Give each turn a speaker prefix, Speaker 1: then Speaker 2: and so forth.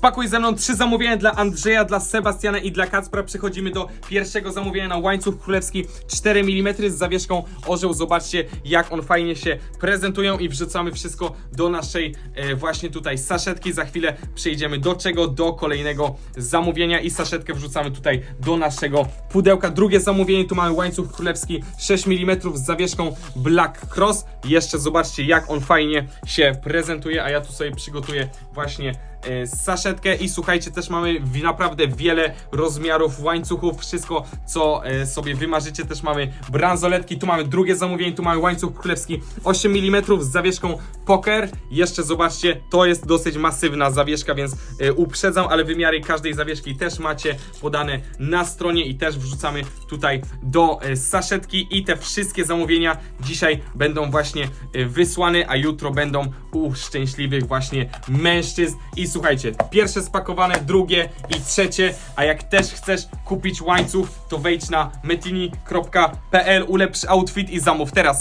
Speaker 1: Spakuj ze mną trzy zamówienia dla Andrzeja, dla Sebastiana i dla Kacpra. Przechodzimy do pierwszego zamówienia na łańcuch królewski 4 mm z zawieszką orzeł. Zobaczcie, jak on fajnie się prezentują i wrzucamy wszystko do naszej e, właśnie tutaj saszetki. Za chwilę przejdziemy do czego? Do kolejnego zamówienia i saszetkę wrzucamy tutaj do naszego pudełka. Drugie zamówienie, tu mamy łańcuch królewski 6 mm z zawieszką Black Cross. Jeszcze zobaczcie, jak on fajnie się prezentuje, a ja tu sobie przygotuję właśnie e, saszetkę i słuchajcie, też mamy naprawdę wiele rozmiarów łańcuchów, wszystko co e, sobie wymarzycie, też mamy bransoletki, tu mamy drugie zamówienie, tu mamy łańcuch królewski 8 mm z zawieszką Poker, jeszcze zobaczcie, to jest dosyć masywna zawieszka, więc e, uprzedzam, ale wymiary każdej zawieszki też macie podane na stronie i też wrzucamy tutaj do e, saszetki. I te wszystkie zamówienia dzisiaj będą właśnie wysłane, a jutro będą u szczęśliwych właśnie mężczyzn. I słuchajcie, pierwsze spakowane, drugie i trzecie, a jak też chcesz kupić łańcuch, to wejdź na metini.pl, ulepsz outfit i zamów teraz.